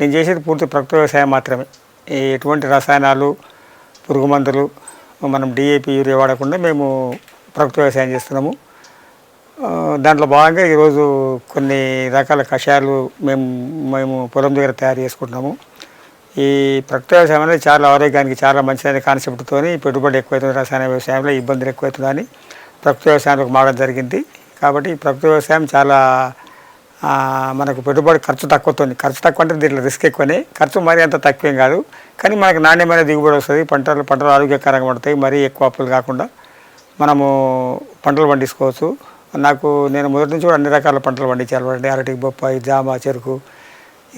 నేను చేసేది పూర్తి ప్రకృతి వ్యవసాయం మాత్రమే. ఎటువంటి రసాయనాలు పురుగు మందులు మనం డిఏపి యూరియా వాడకుండా మేము ప్రకృతి వ్యవసాయం చేస్తున్నాము. దాంట్లో భాగంగా ఈరోజు కొన్ని రకాల కషాయాలు మేము మేము పొలం దగ్గర తయారు చేసుకుంటున్నాము. ఈ ప్రకృతి వ్యవసాయం అనేది చాలా ఆరోగ్యానికి చాలా మంచిదనే కాన్సెప్ట్తో పెట్టుబడి ఎక్కువైతుంది రసాయన వ్యవసాయంలో ఇబ్బందులు ఎక్కువైతుందని ప్రకృతి వ్యవసాయంలోకి మారడం జరిగింది. కాబట్టి ప్రకృతి వ్యవసాయం చాలా మనకు పెట్టుబడి ఖర్చు తక్కువతోంది. ఖర్చు తక్కువ అంటే దీంట్లో రిస్క్ ఎక్కువనే. ఖర్చు మరీ అంత తక్కువేం కాదు. కానీ మనకు నాణ్యమైన దిగుబడి వస్తుంది. పంటలు పంటలు ఆరోగ్యకరంగా పడతాయి. మరీ ఎక్కువ అప్పులు కాకుండా మనము పంటలు పండించుకోవచ్చు. నాకు నేను మొదటి నుంచి కూడా అన్ని రకాల పంటలు పండించాలి అంటే అరటి బొప్పాయి జామ చెరుకు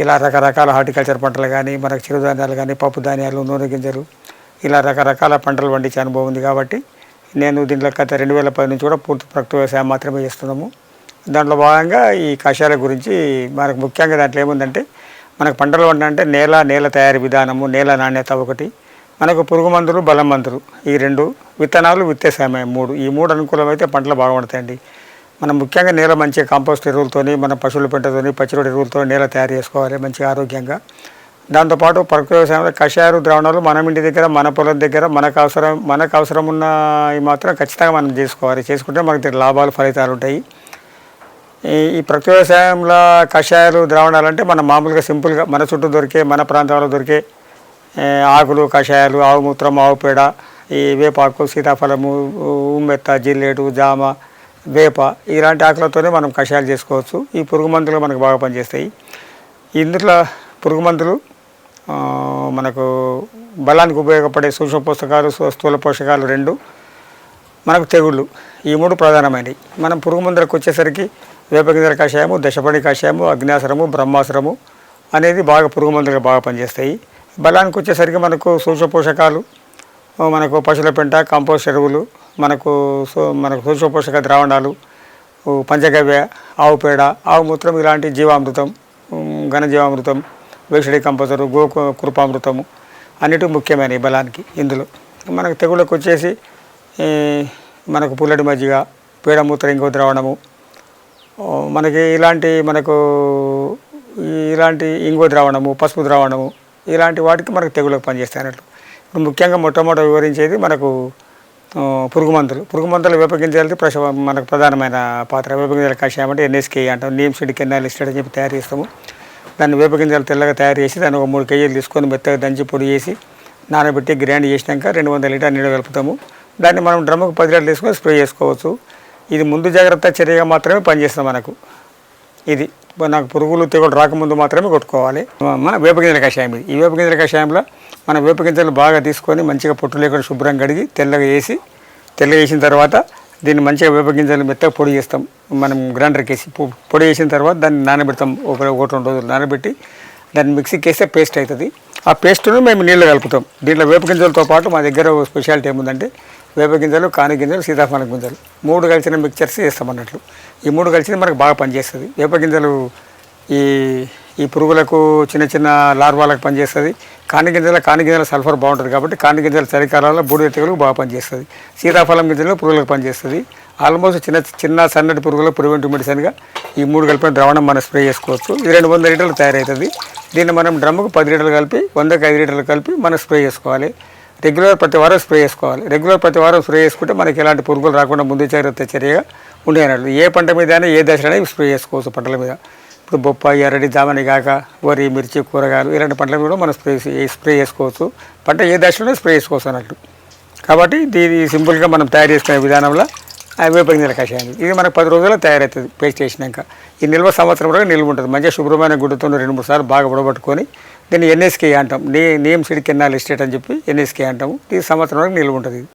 ఇలా రకరకాల హార్టికల్చర్ పంటలు కానీ మనకు చిరుధాన్యాలు కానీ పప్పు ధాన్యాలు నూనె గింజలు ఇలా రకరకాల పంటలు పండించే అనుభవం ఉంది కాబట్టి నేను దీంట్లో గత రెండు వేల పది నుంచి కూడా పూర్తి ప్రకృతి వ్యవసాయం మాత్రమే చేస్తున్నాము. దాంట్లో భాగంగా ఈ కషాయాల గురించి మనకు ముఖ్యంగా దాంట్లో ఏముందంటే మనకు పంటలు పండాలంటే నేల నేల తయారీ విధానము నేల నాణ్యత ఒకటి. మనకు పురుగు మందులు బలం మందులు ఈ రెండు విత్తనాలు విత్తే సమయం మూడు. ఈ మూడు అనుకూలమైతే పంటలు బాగుపడతాయండి. మనం ముఖ్యంగా నేల మంచి కాంపోస్ట్ ఎరువులతోని మన పశువుల పెంటతోని పచ్చిరొడి ఎరువులతో నేల తయారు చేసుకోవాలి మంచిగా ఆరోగ్యంగా. దాంతోపాటు ప్రకృతి వ్యవసాయంలో కషాయాలు ద్రావణాలు మనం ఇంటి దగ్గర మన పొలం దగ్గర మనకు అవసరం మనకు అవసరం ఉన్నవి మాత్రం ఖచ్చితంగా మనం చేసుకోవాలి. చేసుకుంటే మనకి లాభాలు ఫలితాలు ఉంటాయి. ఈ ఈ ప్రకృతి వ్యవసాయంలో కషాయాలు ద్రావణాలు అంటే మనం మామూలుగా సింపుల్గా మన చుట్టూ దొరికే మన ప్రాంతాల్లో దొరికే ఆకులు కషాయాలు ఆవు మూత్రం ఆవు పేడ ఈ వేపాకు సీతాఫలము ఉమ్మెత్త జిల్లేడు జామ వేప ఇలాంటి ఆకులతోనే మనం కషాయాలు చేసుకోవచ్చు. ఈ పురుగు మందులు మనకు బాగా పనిచేస్తాయి. ఇందులో పురుగు మందులు మనకు బలానికి ఉపయోగపడే సూక్ష్మ పోషకాలు స్థూల పోషకాలు రెండు మనకు తెగుళ్ళు ఈ మూడు ప్రధానమైనవి. మనం పురుగు మందులకు వచ్చేసరికి వేపగింజల కషాయము దశపడి కషాయము అగ్నాసరము బ్రహ్మాసరము అనేది బాగా పురుగు మందులుగా బాగా పనిచేస్తాయి. బలానికి వచ్చేసరికి మనకు సూక్ష్మ పోషకాలు మనకు పశువుల పెంట కంపోస్ట్ ఎరువులు మనకు సో- మనకు సూక్ష్మ పోషక ద్రావణాలు పంచగవ్య ఆవు పేడ ఆవు మూత్రం ఇలాంటి జీవామృతం ఘనజీవామృతం వేషడి కంపోజరు గో కృపామృతము అన్నిటి ముఖ్యమైనవి బలానికి ఇందులో. మనకు తెగుళ్ళకు వచ్చేసి మనకు పుల్లటి మజ్జిగ పేడమూత్ర ఇంకో ద్రావణము మనకి ఇలాంటి మనకు ఇలాంటి ఇంగువ ద్రావణము పసుపు ద్రావణము ఇలాంటి వాటికి మనకు తెగులకు పనిచేస్తాయి అన్నట్లు. ఇప్పుడు ముఖ్యంగా మొట్టమొదటి వివరించేది మనకు పురుగు మందులు. పురుగు మందులు వేపగింజలది ప్రశ మనకు ప్రధానమైన పాత్ర. వేపగింజల కషాయం అంటే ఎన్ఎస్కే అంటాం. నీమ్ సిడ్ కెన్నాల్ ఇస్టెడ్ అని చెప్పి తయారు చేస్తాము. దాన్ని వేపగింజలు తెల్లగా తయారు చేసి దాన్ని ఒక మూడు కేజీలు తీసుకొని మెత్తగా దంచి పొడి చేసి నానబెట్టి గ్రైండ్ చేసినాక రెండు వందల లీటర్ నీళ్ళు కలుపుతాము. దాన్ని మనం డ్రమ్ముకు పది లీటర్లు తీసుకొని స్ప్రే చేసుకోవచ్చు. ఇది ముందు జాగ్రత్త చర్యగా మాత్రమే పనిచేస్తుంది మనకు. ఇది నాకు పురుగులు తెగులు రాకముందు మాత్రమే కొట్టుకోవాలి. మన వేపగింజల కషాయం ఇది. ఈ వేపగింజల కషాయంలో మన వేపగింజలు బాగా తీసుకొని మంచిగా పొట్టు లేకుండా శుభ్రం కడిగి తెల్లగా వేసి తెల్లగా వేసిన తర్వాత దీన్ని మంచిగా వేపగింజలు మెత్తగా పొడి చేస్తాం. మనం గ్రైండర్కి వేసి పొ- పొడి చేసిన తర్వాత దాన్ని నానబెడతాం. ఒక ఒకటి రెండు రోజులు నానబెట్టి దాన్ని మిక్సీకి వేస్తే పేస్ట్ అవుతుంది. ఆ పేస్ట్ను మేము నీళ్ళు కలుపుతాం. దీంట్లో వేపగింజలతో పాటు మా దగ్గర స్పెషాలిటీ ఏముందంటే వేప గింజలు కాని గింజలు సీతాఫలం గింజలు. మూడు కలిసిన మిక్చర్స్ చేస్తామన్నట్లు ఈ మూడు కలిసింది మనకు బాగా పనిచేస్తుంది. వేప గింజలు ఈ ఈ పురుగులకు చిన్న చిన్న లార్వాలకు పనిచేస్తుంది. కాని గింజల కాని గింజల సల్ఫర్ బాగుంటుంది కాబట్టి కాని గింజల చలికాలంలో బూడిద తెగులకు బాగా పనిచేస్తుంది. సీతాఫలం గింజలు పురుగులకు పనిచేస్తుంది. ఆల్మోస్ట్ చిన్న చిన్న సన్నటి పురుగులు ప్రివెంటివ్ మెడిసిన్గా ఈ మూడు కలిపిన ద్రావణం మనం స్ప్రే చేసుకోవచ్చు. ఇది రెండు వందల లీటర్లు తయారవుతుంది. దీన్ని మనం డ్రమ్ముకు పది లీటర్లు కలిపి వందకి ఐదు లీటర్లు కలిపి మనం స్ప్రే చేసుకోవాలి. రెగ్యులర్ ప్రతి వారం స్ప్రే చేసుకోవాలి. రెగ్యులర్ ప్రతి వారం స్ప్రే చేసుకుంటే మనకి ఎలాంటి పురుగులు రాకుండా ముందు జాగ్రత్త చర్యగా ఉండేనట్లు ఏ పంట మీద అయినా ఏ దశలో స్ప్రే చేసుకోవచ్చు పంటల మీద. ఇప్పుడు బొప్పాయి అరటి జామని కాక వరి మిర్చి కూరగాయలు ఇలాంటి పంటల మీద కూడా మనం స్ప్రే స్ప్రే చేసుకోవచ్చు. పంట ఏ దశలోనే స్ప్రే చేసుకోవచ్చు అన్నట్టు కాబట్టి దీన్ని సింపుల్గా మనం తయారు చేసుకునే విధానంలో వేపగింజల కషాయం ఇది మనకు పది రోజుల్లో తయారవుతుంది పేస్ట్ చేసినాక. ఈ నిల్వ సంవత్సరం వరకు నిల్వ ఉంటుంది. మంచిగా శుభ్రమైన గుడ్డతో రెండు మూడు సార్లు బాగా ఉడబట్టుకొని దీన్ని ఎన్ఎస్కే అంటాం. నీ నేమ్ సిడి కింద ఎస్టేట్ అని చెప్పి ఎన్ఎస్కే అంటాము. ఈ సంవత్సరం వరకు నిల్వ ఉంటుంది.